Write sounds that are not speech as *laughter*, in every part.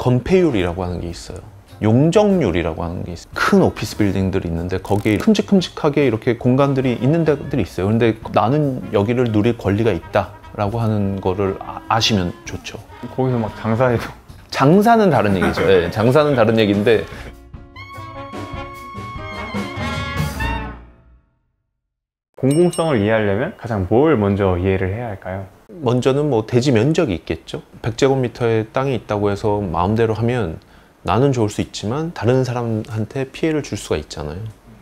건폐율이라고 하는 게 있어요. 용적률이라고 하는 게 있어요. 큰 오피스 빌딩들이 있는데 거기에 큼직큼직하게 이렇게 공간들이 있는 데들이 있어요. 근데 나는 여기를 누릴 권리가 있다 라고 하는 거를 아- 아시면 좋죠. 거기서 막 장사해도 장사는 다른 얘기죠. 예, 장사는 다른 얘기인데 공공성을 이해하려면 가장 뭘 먼저 이해를 해야 할까요? 먼저는 뭐 대지 면적이 있겠죠. 100제곱미터의 땅이 있다고 해서 마음대로 하면 나는 좋을 수 있지만 다른 사람한테 피해를 줄 수가 있잖아요.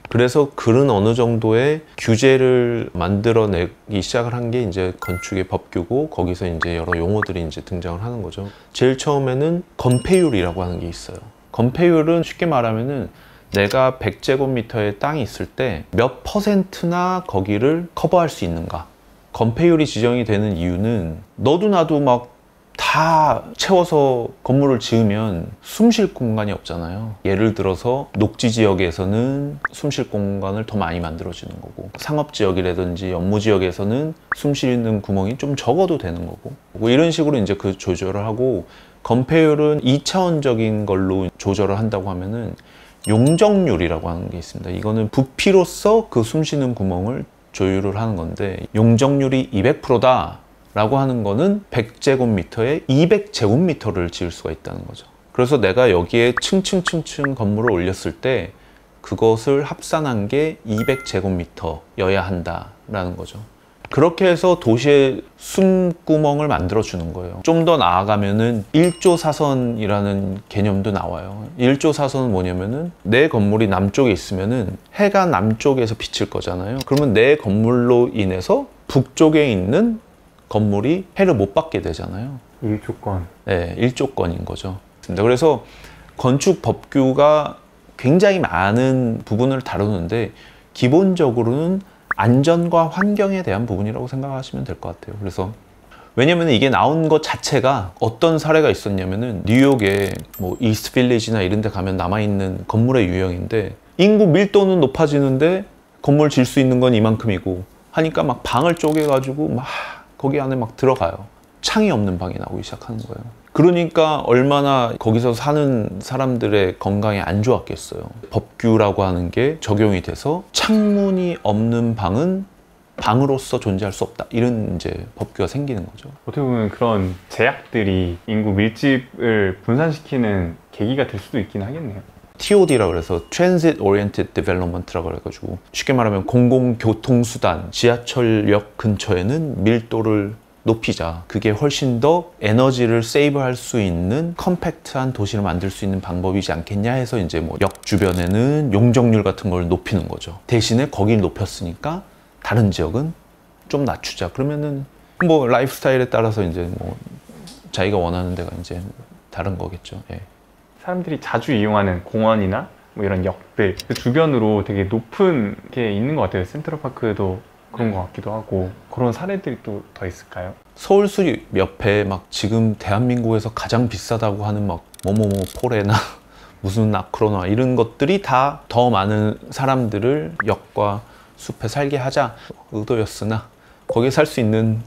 그래서 그런 어느 정도의 규제를 만들어내기 시작을 한 게 이제 건축의 법규고 거기서 이제 여러 용어들이 이제 등장을 하는 거죠. 제일 처음에는 건폐율이라고 하는 게 있어요. 건폐율은 쉽게 말하면은 내가 100제곱미터의 땅이 있을 때 몇 퍼센트나 거기를 커버할 수 있는가. 건폐율이 지정이 되는 이유는 너도 나도 막 다 채워서 건물을 지으면 숨 쉴 공간이 없잖아요. 예를 들어서 녹지 지역에서는 숨 쉴 공간을 더 많이 만들어주는 거고 상업 지역이라든지 업무 지역에서는 숨 쉬는 구멍이 좀 적어도 되는 거고 뭐 이런 식으로 이제 그 조절을 하고 건폐율은 2차원적인 걸로 조절을 한다고 하면은 용적률이라고 하는 게 있습니다. 이거는 부피로서 그 숨 쉬는 구멍을 조율을 하는 건데 용적률이 200%다 라고 하는 거는 100제곱미터에 200제곱미터를 지을 수가 있다는 거죠. 그래서 내가 여기에 층층층층 건물을 올렸을 때 그것을 합산한 게 200제곱미터여야 한다라는 거죠. 그렇게 해서 도시의 숨구멍을 만들어 주는 거예요. 좀 더 나아가면은 1조 사선이라는 개념도 나와요. 1조 사선은 뭐냐면은 내 건물이 남쪽에 있으면은 해가 남쪽에서 비칠 거잖아요. 그러면 내 건물로 인해서 북쪽에 있는 건물이 해를 못 받게 되잖아요. 일조권 네, 일조권인 거죠. 그래서 건축 법규가 굉장히 많은 부분을 다루는데 기본적으로는 안전과 환경에 대한 부분이라고 생각하시면 될 것 같아요. 그래서 왜냐면 이게 나온 것 자체가 어떤 사례가 있었냐면은 뉴욕에 뭐 이스트 빌리지나 이런 데 가면 남아있는 건물의 유형인데 인구 밀도는 높아지는데 건물 질 수 있는 건 이만큼이고 하니까 막 방을 쪼개가지고 막 거기 안에 막 들어가요. 창이 없는 방이 나오기 시작하는 거예요. 그러니까 얼마나 거기서 사는 사람들의 건강에 안 좋았겠어요. 법규라고 하는 게 적용이 돼서 창문이 없는 방은 방으로서 존재할 수 없다. 이런 이제 법규가 생기는 거죠. 어떻게 보면 그런 제약들이 인구 밀집을 분산시키는 계기가 될 수도 있긴 하겠네요. TOD라고 그래서 Transit Oriented Development라고 그래가지고 쉽게 말하면 공공교통수단, 지하철역 근처에는 밀도를 높이자. 그게 훨씬 더 에너지를 세이브할 수 있는 컴팩트한 도시를 만들 수 있는 방법이지 않겠냐 해서 이제 뭐 역 주변에는 용적률 같은 걸 높이는 거죠. 대신에 거길 높였으니까 다른 지역은 좀 낮추자. 그러면은 뭐 라이프 스타일에 따라서 이제 뭐 자기가 원하는 데가 이제 다른 거겠죠. 예. 사람들이 자주 이용하는 공원이나 뭐 이런 역들 그 주변으로 되게 높은 게 있는 것 같아요. 센트럴파크도 그런 것 같기도 하고 그런 사례들이 또 더 있을까요? 서울수립 옆에 막 지금 대한민국에서 가장 비싸다고 하는 막 뭐뭐뭐 폴에나 *laughs* 무슨 아크로나 이런 것들이 다 더 많은 사람들을 역과 숲에 살게 하자 의도였으나 거기에 살 수 있는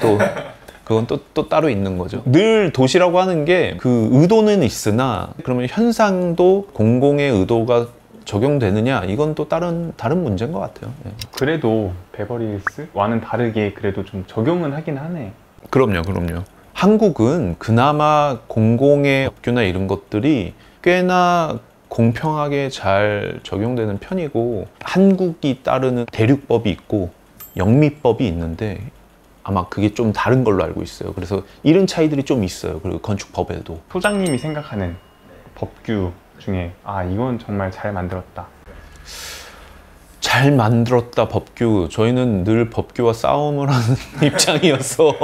또 *laughs* 그건 또, 또 따로 있는 거죠. 늘 도시라고 하는 게 그 의도는 있으나 그러면 현상도 공공의 의도가 적용되느냐 이건 또 다른 다른 문제인 것 같아요. 예. 그래도 베버리힐스와는 다르게 그래도 좀 적용은 하긴 하네. 그럼요, 그럼요. 한국은 그나마 공공의 법규나 이런 것들이 꽤나 공평하게 잘 적용되는 편이고 한국이 따르는 대륙법이 있고 영미법이 있는데 아마 그게 좀 다른 걸로 알고 있어요. 그래서 이런 차이들이 좀 있어요. 그리고 건축법에도. 소장님이 생각하는 법규 중에 아 이건 정말 잘 만들었다. 잘 만들었다 법규. 저희는 늘 법규와 싸움을 하는 *laughs* 입장이어서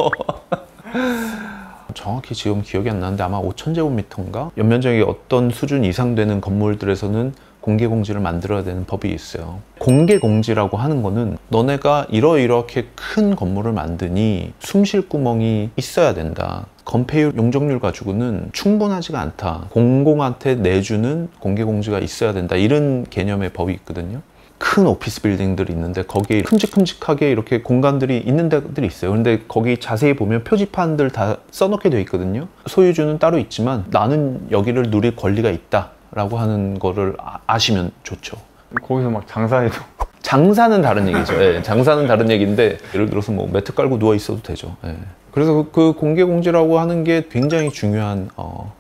*laughs* 정확히 지금 기억이 안 나는데 아마 5,000제곱미터인가? 연면적이 어떤 수준 이상 되는 건물들에서는 공개 공지를 만들어야 되는 법이 있어요. 공개 공지라고 하는 거는 너네가 이러이렇게 큰 건물을 만드니 숨 쉴 구멍이 있어야 된다. 건폐율 용적률 가지고는 충분하지가 않다. 공공한테 내주는 공개 공지가 있어야 된다. 이런 개념의 법이 있거든요. 큰 오피스 빌딩들이 있는데 거기에 큼직큼직하게 이렇게 공간들이 있는 데들이 있어요. 근데 거기 자세히 보면 표지판들 다 써놓게 되어 있거든요. 소유주는 따로 있지만 나는 여기를 누릴 권리가 있다 라고 하는 거를 아- 아시면 좋죠. 거기서 막 장사해도 장사는 다른 얘기죠. 예, 장사는 다른 얘기인데 예를 들어서 뭐 매트 깔고 누워 있어도 되죠. 예. 그래서 그- 그 공개 공지라고 하는 게 굉장히 중요한 어,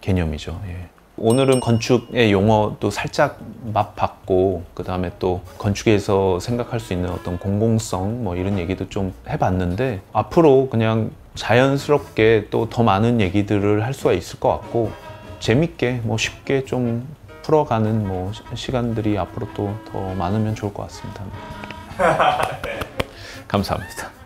개념이죠. 예. 오늘은 건축의 용어도 살짝 맛봤고 그 다음에 또 건축에서 생각할 수 있는 어떤 공공성 뭐 이런 얘기도 좀 해봤는데 앞으로 그냥 자연스럽게 또 더 많은 얘기들을 할 수가 있을 것 같고 재밌게 뭐 쉽게 좀 풀어가는 뭐 시- 시간들이 앞으로 또 더 많으면 좋을 것 같습니다. *laughs* 감사합니다.